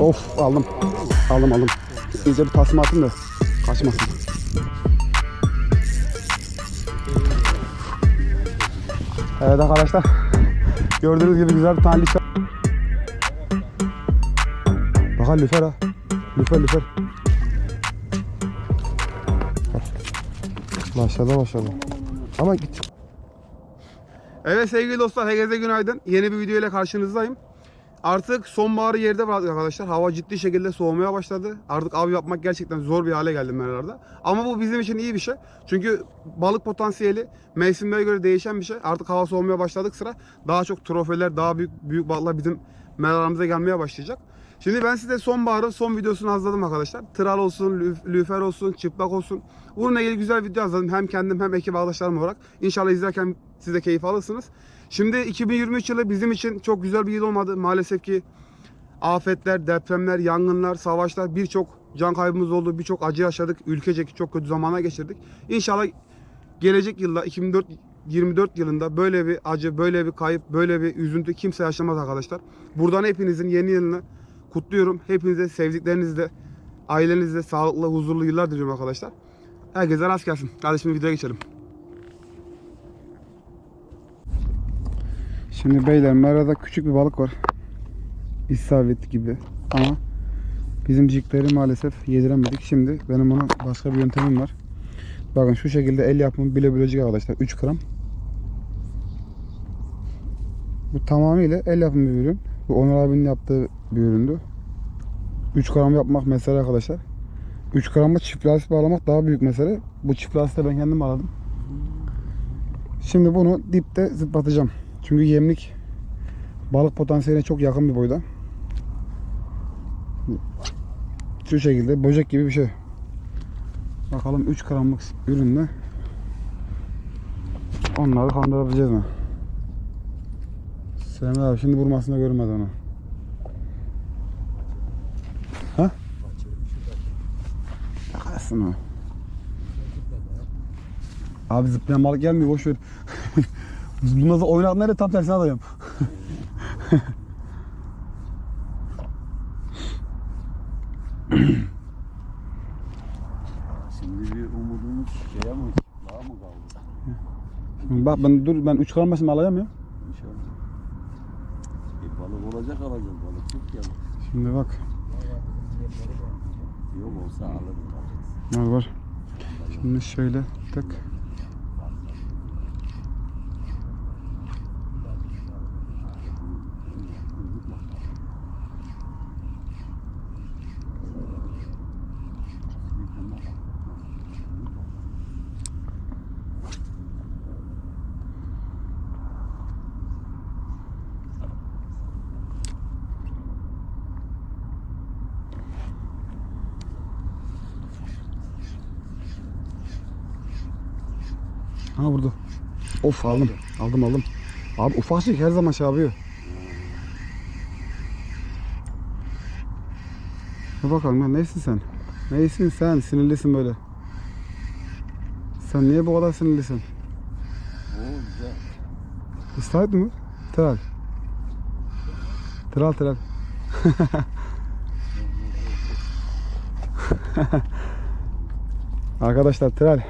Of aldım. Aldım aldım. İyice bir tasma atayım da kaçmasın. Evet arkadaşlar. Gördüğünüz gibi güzel bir tane var. Bakın lüfer ha. Lüfer lüfer. Başladı başladı. Ama git. Evet sevgili dostlar herkese günaydın. Yeni bir video ile karşınızdayım. Artık sonbaharı yerde bıraktık arkadaşlar. Hava ciddi şekilde soğumaya başladı. Artık av yapmak gerçekten zor bir hale geldi meralarda. Ama bu bizim için iyi bir şey. Çünkü balık potansiyeli mevsimlere göre değişen bir şey. Artık hava soğumaya başladık sıra. Daha çok trofeler, daha büyük büyük balıklar bizim meralarımıza gelmeye başlayacak. Şimdi ben size sonbaharın son videosunu hazırladım arkadaşlar. Tral olsun, lüf- lüfer olsun, çıplak olsun. Bununla ilgili güzel video hazırladım. Hem kendim hem ekip arkadaşlarım olarak. İnşallah izlerken siz de keyif alırsınız. Şimdi 2023 yılı bizim için çok güzel bir yıl olmadı. Maalesef ki afetler, depremler, yangınlar, savaşlar birçok can kaybımız oldu. Birçok acı yaşadık. Ülkecek çok kötü zamana geçirdik. İnşallah gelecek yılda 2024 24 yılında böyle bir acı, böyle bir kayıp, böyle bir üzüntü kimse yaşamaz arkadaşlar. Buradan hepinizin yeni yılını kutluyorum. Hepinize sevdiklerinizle, ailenizle sağlıklı, huzurlu yıllar diliyorum arkadaşlar. Herkese rast gelsin. Hadi şimdi videoya geçelim. Şimdi beyler merada küçük bir balık var. İstavrit gibi ama bizim cikleri maalesef yediremedik. Şimdi benim ona başka bir yöntemim var. Bakın şu şekilde el yapımı bile arkadaşlar 3 gram. Bu tamamıyla el yapımı bir ürün. Bu Onur abinin yaptığı bir üründü. 3 gram yapmak mesele arkadaşlar. 3 grama çift lastik bağlamak daha büyük mesele. Bu çift lastiği ben kendim bağladım. Şimdi bunu dipte zıplatacağım. Çünkü yemlik balık potansiyeline çok yakın bir boyda. Şu şekilde böcek gibi bir şey. Bakalım 3 gramlık ürünle onları kandırabileceğiz mi? Semih abi şimdi vurmasını görmedi onu. Ha? Yakalasın o. Abi zıplayan balık gelmiyor boş ver. Bundan nerede tam tersine adayım. Şimdi bir umudumuz şeye mi? Daha mı kaldı? Bak ben dur ben 3 gram başımı alayım ya. İnşallah. Balık olacak alacağım. Balık. Şimdi bak. Yok olsa alırım. Var var. Şimdi şöyle tık. Ha vurdu. Of aldım. Aldım aldım. Abi ufacık her zaman şey yapıyor. Dur bakalım ya neysin sen? Neysin sen? Sinirlisin böyle. Sen niye bu kadar sinirlisin? İstihar mi? Tral. Tral tral. Arkadaşlar tral.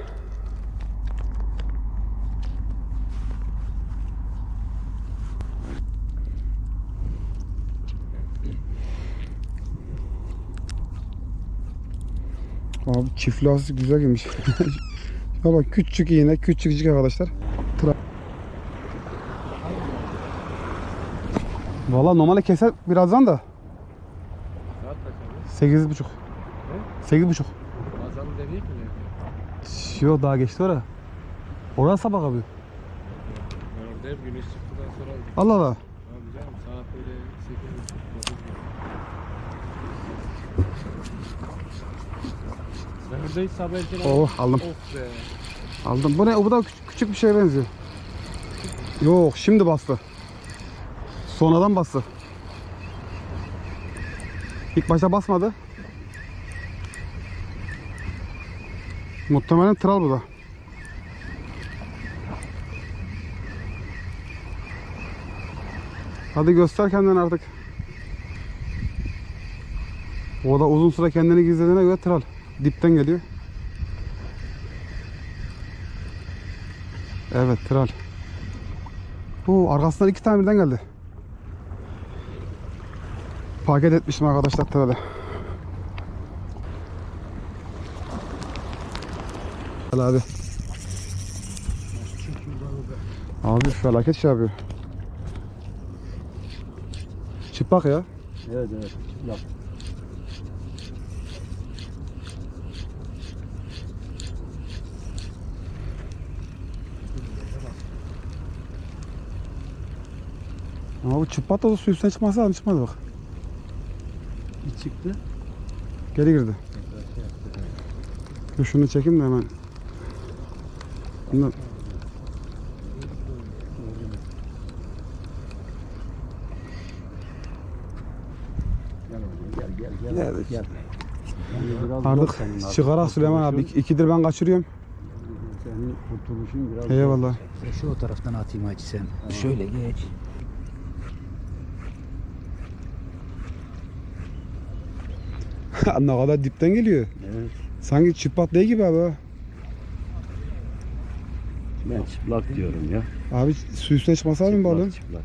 Abi çift lastik güzel girmiş. Bak küçük iğne, küçükcük arkadaşlar. Tra- Valla normale keser birazdan da. Sekiz buçuk. Sekiz buçuk. Bazen demeyek mi? Yok daha geçti oraya. Orası sabah abi. Orada hep güneş çıktıktan sonra. Allah Allah. Abi canım saat böyle 8.30 9 gibi. Ben burada hiç sabah erken Oh aldım. Of be. Aldım. Bu ne? Bu da küçük, küçük bir şeye benziyor. Yok şimdi bastı. Sonradan bastı. İlk başta basmadı. Muhtemelen tral bu da. Hadi göster kendini artık. O da uzun süre kendini gizlediğine göre tral. Dipten geliyor. Evet tral. Bu arkasından iki tane birden geldi. Paket etmişim arkadaşlar trale. Hadi hadi. Abi felaket şey yapıyor. Çıplak ya. Evet evet. Yap. Ama bu çıplak da su üstüne çıkmasa lazım çıkmadı bak. Bir çıktı. Geri girdi. Dur şunu çekeyim de hemen. Bunu... Gel oğlum, gel Artık çıkarak Süleyman abi. İkidir ben kaçırıyorum. Senin kurtuluşun biraz. Eyvallah. Şu o taraftan atayım hacı sen. Şöyle geç. ne kadar dipten geliyor. Evet. Sanki çıplak değil gibi abi. Ben çıplak diyorum ya. Abi su üstüne çıkmasa lazım Çıplak, balığın. çıplak.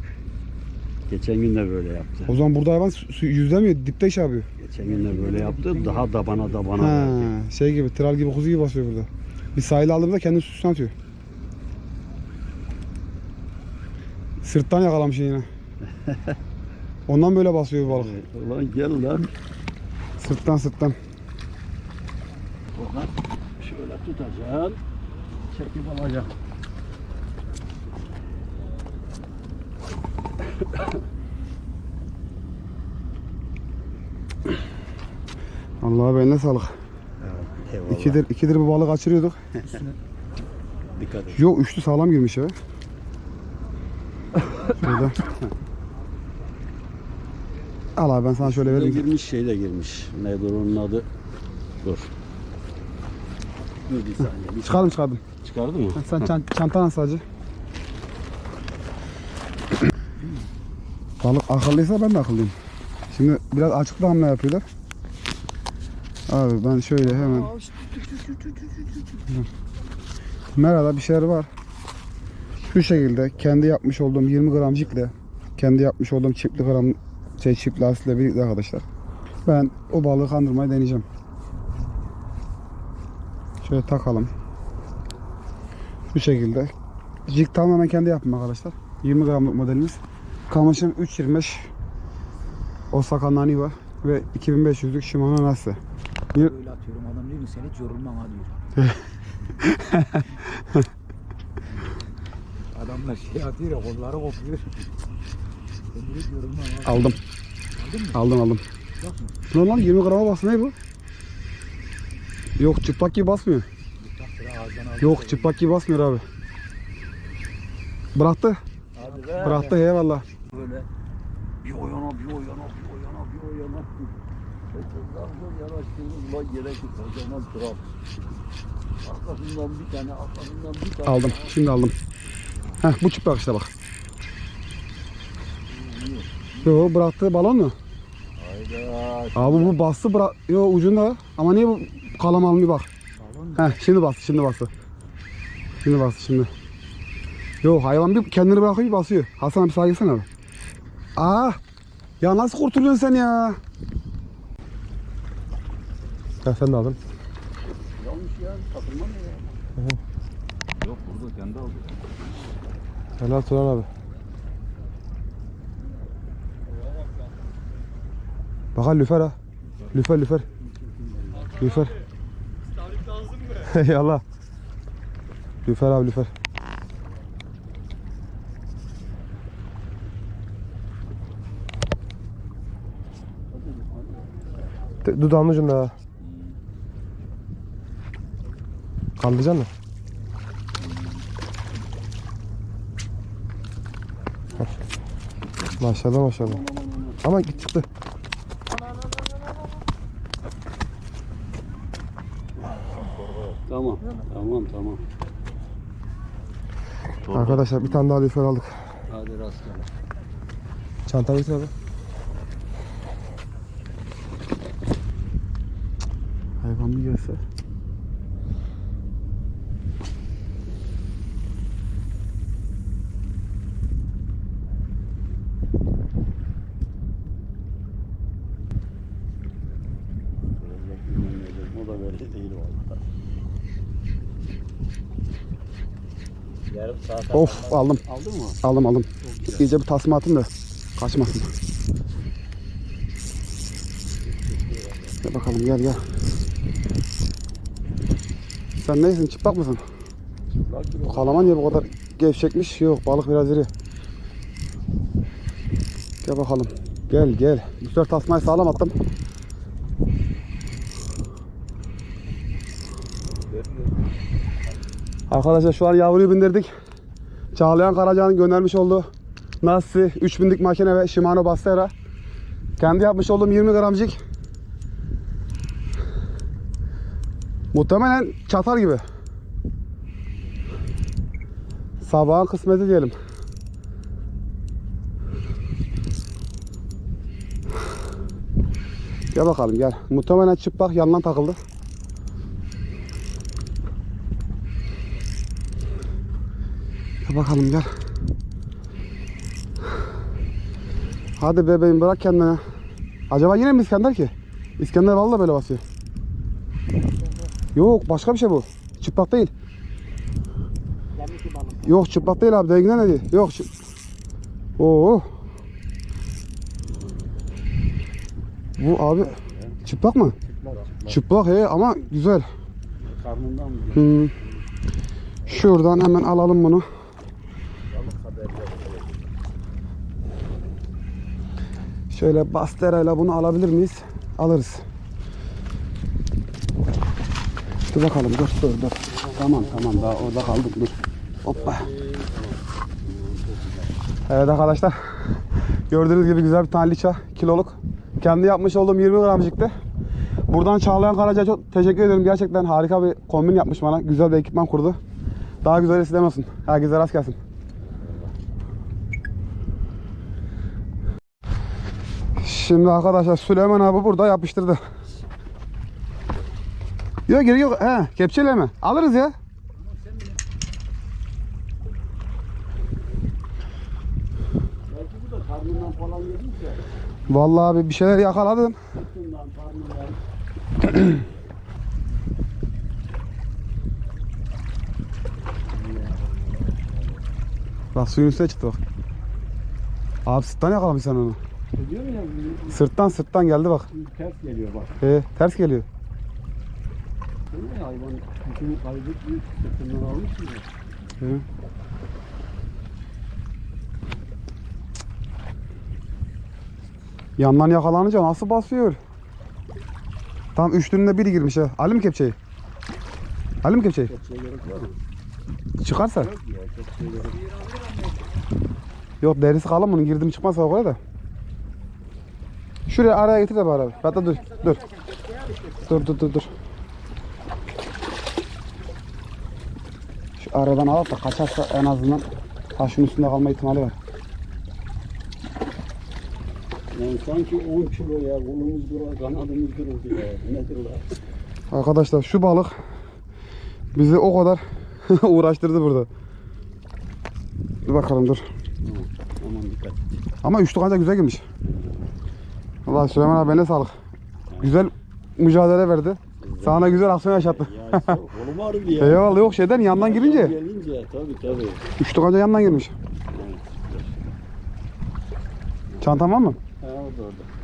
Geçen gün de böyle yaptı. O zaman burada hayvan su, su yüzlemiyor. Dipte iş yapıyor. Geçen gün de böyle yaptı. Daha da bana da bana Ha, verdi. şey gibi, tral gibi, kuzu gibi basıyor burada. Bir sahile aldığımızda kendi su üstüne atıyor. Sırttan yakalamış yine. Ondan böyle basıyor bu balık. Evet, Ulan gel lan. Sırttan sırttan. Oradan şöyle tutacaksın. Çekip alacaksın. Allah'a beline sağlık. Eyvallah. İkidir, ikidir bu balığı kaçırıyorduk. Dikkat et. Yok üçlü sağlam girmiş ya. Şöyle. Al abi ben sana şöyle vereyim. girmiş şey de girmiş. Nedir onun adı? Dur. Dur bir saniye. Bir Çıkardım çıkardım. Çıkardı mı? Sen çan- çantana sadece. Balık akıllıysa ben de akıllıyım. Şimdi biraz açıkta hamle yapıyorlar. Abi ben şöyle hemen. Merhaba bir şeyler var. Şu şekilde kendi yapmış olduğum 20 gram jikle kendi yapmış olduğum çiftli gram şey çift lastikle birlikte arkadaşlar. Ben o balığı kandırmayı deneyeceğim. Şöyle takalım. Bu şekilde. Jig tamamen kendi yaptım arkadaşlar. 20 gramlık modelimiz. Kamışım 3.25 Osaka Naniwa ve 2500'lük Shimano Nase. Böyle atıyorum adam diyor ki sen hiç yorulmam ha diyor. Adamlar şey atıyor ya kolları kopuyor. Ben diyor hiç yorulmam ha. Aldım. Aldım aldım. Ne lan 20 grama bas ne bu? Yok çıplak gibi basmıyor. Yok çıplak gibi basmıyor abi. Bıraktı. Bıraktı eyvallah. Böyle bir o yana bir o yana bir o yana bir o yana. Ulan. Kocaman. Arkasından bir tane, arkasından bir tane. Aldım. Şimdi aldım. Heh bu çıplak işte bak. Yo bıraktı balon mu? Hayda. Abi bu bastı bırak. Yo ucunda. Ama niye bu kalam almıyor bak. Heh şimdi bastı şimdi bastı. Şimdi bastı şimdi. Yo hayvan bir kendini bırakıyor basıyor. Hasan abi sağa gelsene abi. Aa, ya nasıl kurtuluyorsun sen ya? Ya sen de aldın. Yanlış ya. Takılma mı ya? Yok burada kendi aldı. Helal Turan abi. Bak ha lüfer ha. Lüfer lüfer. Lüfer. Yallah. Lüfer abi lüfer. Dudağın ucunda ha. Kaldıracaksın mı? Maşallah maşallah. Ama çıktı. Tamam. Tamam tamam. Arkadaşlar bir tane daha lüfer aldık. Hadi rastgele. Çanta getir abi. Hayvan bir gelse. O da böyle değil valla. Yarım saat Of aldım. Aldın mı? Aldım aldım. İyice bir tasma atayım da kaçmasın. Gel bakalım gel gel. Sen neysin çıplak mısın? O. Kalaman niye bu kadar gevşekmiş? Yok balık biraz iri. Gel bakalım. Gel gel. Bu sefer tasmayı sağlam attım. Arkadaşlar şu an yavruyu bindirdik. Çağlayan Karaca'nın göndermiş olduğu Nassi 3000'lik makine ve Shimano Bastera. Kendi yapmış olduğum 20 gramcık. Muhtemelen çatar gibi. Sabahın kısmeti diyelim. Gel bakalım gel. Muhtemelen çıplak yandan takıldı. Gel bakalım gel. Hadi bebeğim bırak kendini. Acaba yine mi İskender ki? İskender vallahi böyle basıyor. Yok başka bir şey bu. Çıplak değil. Yok çıplak değil abi. Dengine ne değil? Yok. Oo. Bu abi çıplak mı? Çıplak he ama güzel. Karnından mı? Hmm. Şuradan hemen alalım bunu. Şöyle basterayla bunu alabilir miyiz? Alırız. Dur bakalım dur dur dur. Tamam tamam daha orada kaldık dur. Hoppa. Evet arkadaşlar. Gördüğünüz gibi güzel bir tane liça kiloluk. Kendi yapmış olduğum 20 gramcıktı. Buradan Çağlayan Karaca çok teşekkür ederim. Gerçekten harika bir kombin yapmış bana. Güzel bir ekipman kurdu. Daha güzel istemesin. Herkese rast gelsin. Şimdi arkadaşlar Süleyman abi burada yapıştırdı. Yok gerek yok. He, kepçeyle mi? Alırız ya. Vallahi abi bir şeyler yakaladım. Bak suyun üstüne çıktı bak. Abi sırttan yakalamış sen onu. Diyor ya Sırttan sırttan geldi bak. ters geliyor bak. He, ters geliyor. Değil mi hayvan? Bütün kaybetmiş, sırtından almış mı? He. Yandan yakalanınca nasıl basıyor? Tam üçlünün biri girmiş ha. Ali mi kepçeyi? Ali mi kepçeyi? Kepçeye gerek var mı? Çıkarsa. Yok ya kepçeye gerek Yok derisi kalın bunun girdim çıkmazsa o kadar da. Şuraya araya getir de bari abi. Hatta dur. Dur. Dur dur dur dur. Şu aradan alıp da kaçarsa en azından taşın üstünde kalma ihtimali var. Yani sanki 10 kilo ya kolumuz durar, kanadımız kırıldı ya. Nedir la? Arkadaşlar şu balık bizi o kadar uğraştırdı burada. Dur bakalım dur. Aman dikkat. Ama üçlü kanca güzel girmiş. Valla Süleyman abi eline sağlık. Güzel mücadele verdi. Sana güzel aksiyon yaşattı. Ya işte kolum ağrıdı ya. Eyvallah yok şeyden yandan girince. Gelince tabii tabii. Üçlü kanca yandan girmiş. Çantan var mı? Ha orada orada.